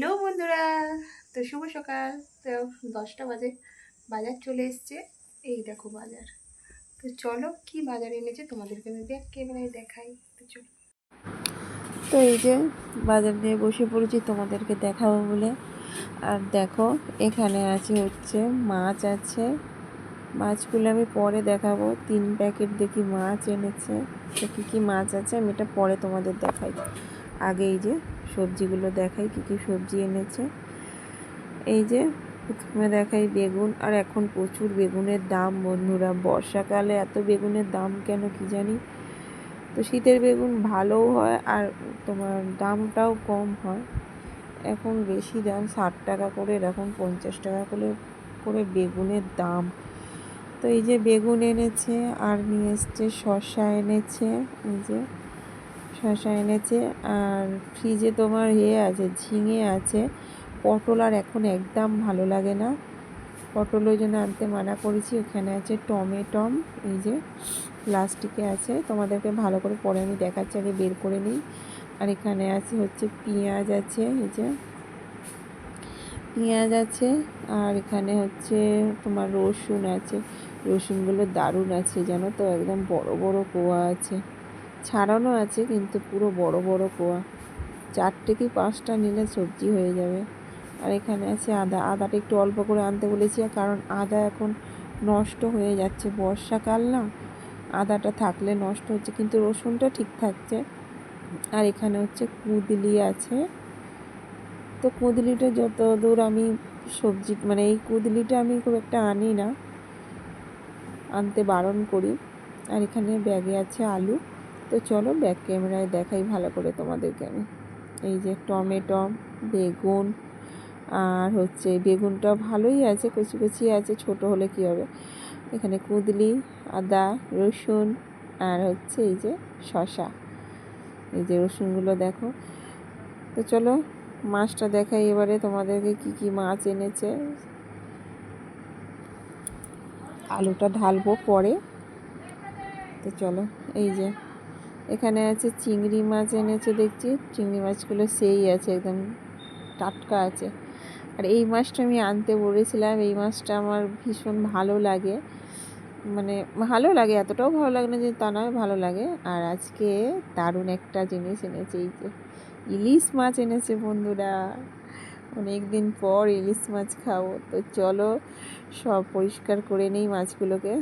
Hello বন্ধুরা, তো শুভ সকাল। তো দশটা বাজে, বাজার চলে এসছে। এই দেখো বাজার। তো চলো কি বাজার এনেছে তোমাদেরকে আমি ব্যাগ দেখাই। তো চলো। তো এই যে বাজার নিয়ে বসে পড়েছি, তোমাদেরকে দেখাবো বলে। আর দেখো, এখানে আছে হচ্ছে মাছ আছে। মাছগুলো আমি পরে দেখাবো। তিন প্যাকেট দেখি মাছ এনেছে। তো কী কী মাছ আছে আমি এটা পরে তোমাদের দেখাই। আগে এই যে সবজিগুলো দেখাই, কী কী সবজি এনেছে। এই যে, প্রথমে দেখাই বেগুন, আর এখন প্রচুর বেগুনের দাম বন্ধুরা। বর্ষাকালে এত বেগুনের দাম কেন কি জানি? তো শীতের বেগুন ভালোও হয়, আর তোমার দামটাও কম হয়। এখন বেশি দাম, ষাট টাকা করে, এরকম পঞ্চাশ টাকা করে করে বেগুনের দাম। তো এই যে বেগুন এনেছে, আর নিয়ে এসছে, শসা এনেছে, এই যে। শসা এনেছে। আর ফ্রিজে তোমার ইয়ে আছে, ঝিঙে আছে। পটল আর এখন একদম ভালো লাগে না। পটল ওই জন্য আনতে মানা করেছি। ওখানে আছে টমেটম, এই যে প্লাস্টিকে আছে। তোমাদেরকে ভালো করে পরে আমি দেখাচ্ছি, আগে বের করে নিই। আর এখানে আছে হচ্ছে পেঁয়াজ আছে, এই যে পেঁয়াজ আছে। আর এখানে হচ্ছে তোমার রসুন আছে। রসুনগুলো দারুণ আছে, জানো তো? একদম বড় বড় কোয়া আছে। ছাড়ানো আছে, কিন্তু পুরো বড় বড় কোয়া। চারটে কি পাঁচটা নিলে সবজি হয়ে যাবে? আর এখানে আছে আদা। আদাটা একটু অল্প করে আনতে বলেছি, কারণ আদা এখন নষ্ট হয়ে যাচ্ছে। বর্ষাকাল না, আদাটা থাকলে নষ্ট হচ্ছে, কিন্তু রসুনটা ঠিক থাকছে। আর এখানে হচ্ছে কুদলি আছে। তো কুদলিটা যত দূর আমি সবজি মানে এই কুদলিটা আমি খুব একটা আনি না। আনতে বারণ করি। আর এখানে ব্যাগে আছে আলু। তো চলো ব্যাক ক্যামেরায় দেখাই ভালো করে তোমাদেরকে আমি। এই যে টমেটো, বেগুন, আর হচ্ছে বেগুনটা ভালোই আছে কচি কচি আছে, ছোট হলে কী হবে? এখানে কুদলি, আদা, রসুন, আর হচ্ছে এই যে শশা এই যে রসুনগুলো দেখো। তো চলো মাছটা দেখাই এবারে তোমাদেরকে কি কি মাছ এনেছে। আলুটা ঢালবো পরে। তো চলো এই যে এখানে আছে চিংড়ি মাছ এনেছে, দেখছি। চিংড়ি মাছগুলো সেই আছে, একদম টাটকা আছে। আর এই মাছটা আমি আনতে বলেছিলাম, এই মাছটা আমার ভীষণ ভালো লাগে। মানে ভালো লাগে, এতটাও ভালো লাগে না যে তা নয়, ভালো লাগে। আর আজকে দারুণ একটা জিনিস এনেছে, এই যে ইলিশ মাছ এনেছে বন্ধুরা। অনেক দিন পর ইলিশ মাছ খাব, তো চলো সব পরিষ্কার করে নেই মাছগুলোকে।